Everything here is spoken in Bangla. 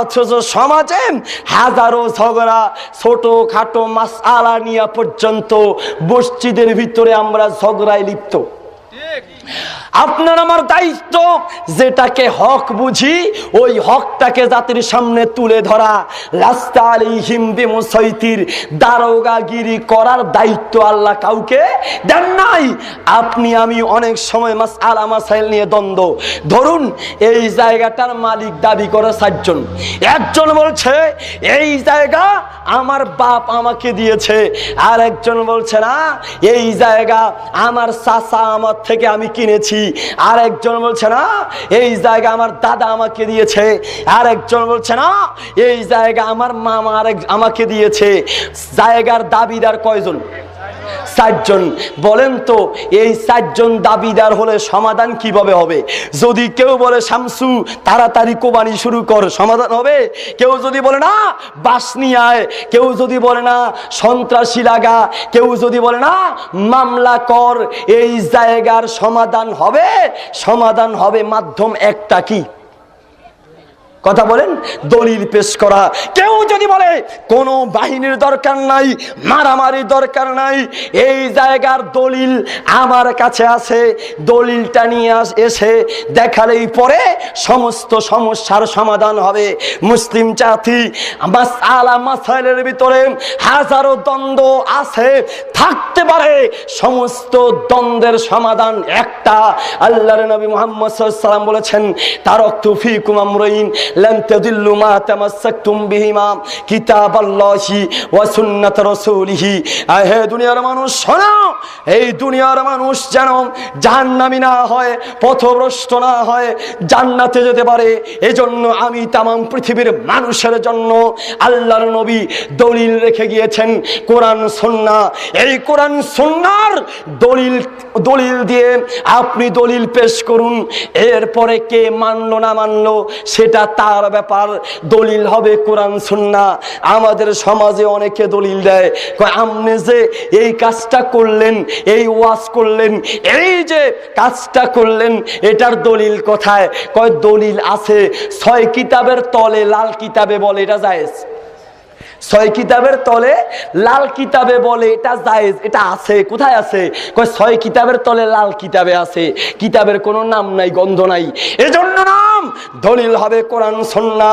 অথচ সমাজে হাজারো ঝগড়া ছোট খাটো মাসালা নিয়ে পর্যন্ত মসজিদের ভিতরে আমরা ঝগড়ায় লিপ্ত। আপনার আমার দায়িত্ব যেটাকে হক বুঝি, ওই হকটাকে জাতির সামনে তুলে ধরা। রাস্তা আলী হিমবি মুসৈতির দারোগাগিরি করার দায়িত্ব আল্লাহ কাউকে দেন নাই। আপনি, আমি অনেক সময় মাস আলা মাসাইল নিয়ে দ্বন্দ্ব। ধরুন, এই জায়গাটার মালিক দাবি করে চারজন একজন বলছে, এই জায়গা আমার বাপ আমাকে দিয়েছে। আর একজন বলছে, না, এই জায়গা আমার চাচা আমার থেকে আমি কিনেছি। আর একজন বলছে না, এই জায়গা আমার দাদা আমাকে দিয়েছে। আর একজন বলছে না, এই জায়গা আমার মামা আরেক আমাকে দিয়েছে। জায়গার দাবিদার কয়জন? চারজন। বলেন তো, এই চারজন দাবিদার হলে সমাধান কীভাবে হবে? যদি কেউ বলে, শামসু, তাড়াতাড়ি কোবানি শুরু কর, সমাধান হবে? কেউ যদি বলে, না বাস নিয়ে আয়। কেউ যদি বলে, না, সন্ত্রাসী লাগা। কেউ যদি বলে, না, মামলা কর। এই জায়গার সমাধান হবে? সমাধান হবে মাধ্যম একটা কি? কথা বলেন, দলিল পেশ করা। কেউ যদি বলে, কোনো বাহিনীর দরকার নাই মারামারি দরকার নাই, এই জায়গার দলিল আমার কাছে আছে, দলিলটা নিয়ে এসে দেখালেই পরে সমস্ত সমস্যার সমাধান হবে। মুসলিম জাতি আলা মাসাইলের ভিতরে হাজারো দ্বন্দ্ব আছে, থাকতে পারে, সমস্ত দ্বন্দ্বের সমাধান একটা। আল্লাহ নবী মোহাম্মদ সাল্লাম বলেছেন তারক ফিকুম আমরাইন লান তাদিল্লু মা তামাসসাকতুম বিহিমা কিতাবাল্লাহি ওয়া সুন্নাত রাসূলিহি হে দুনিয়ার মানুষ, শোনো। এই দুনিয়ার মানুষ যেন জাহান্নামী না হয়, পথভ্রষ্ট না হয়, জান্নাতে যেতে পারে। এজন্য আমি তামাম পৃথিবীর মানুষের জন্য আল্লাহর নবী দলিল রেখে গিয়েছেন, কোরআন সন্না এই কোরআন সন্ন্যার দলিল দলিল দিয়ে আপনি দলিল পেশ করুন। এরপরে কে মানলো না মানলো, সেটা তার ব্যাপার দলিল হবে কোরআন, সুন্না। আমাদের সমাজে অনেকে দলিল দেয়। আপনি যে এই কাজটা করলেন, এই ওয়াজ করলেন, এই যে কাজটা করলেন, এটার দলিল কোথায়? কয়, দলিল আছে। ছয় কিতাবের তলে লাল কিতাবে বলে এটা জায়েজ। ছয় কিতাবের তলে লাল কিতাবে বলে এটা জায়েজ। এটা আছে, কোথায় আছে? কয়, ছয় কিতাবের তলে লাল কিতাবে আছে। কিতাবের কোনো নাম নাই, গন্ধ নাই। এজন্য নাম দলিল হবে কোরআন সন্না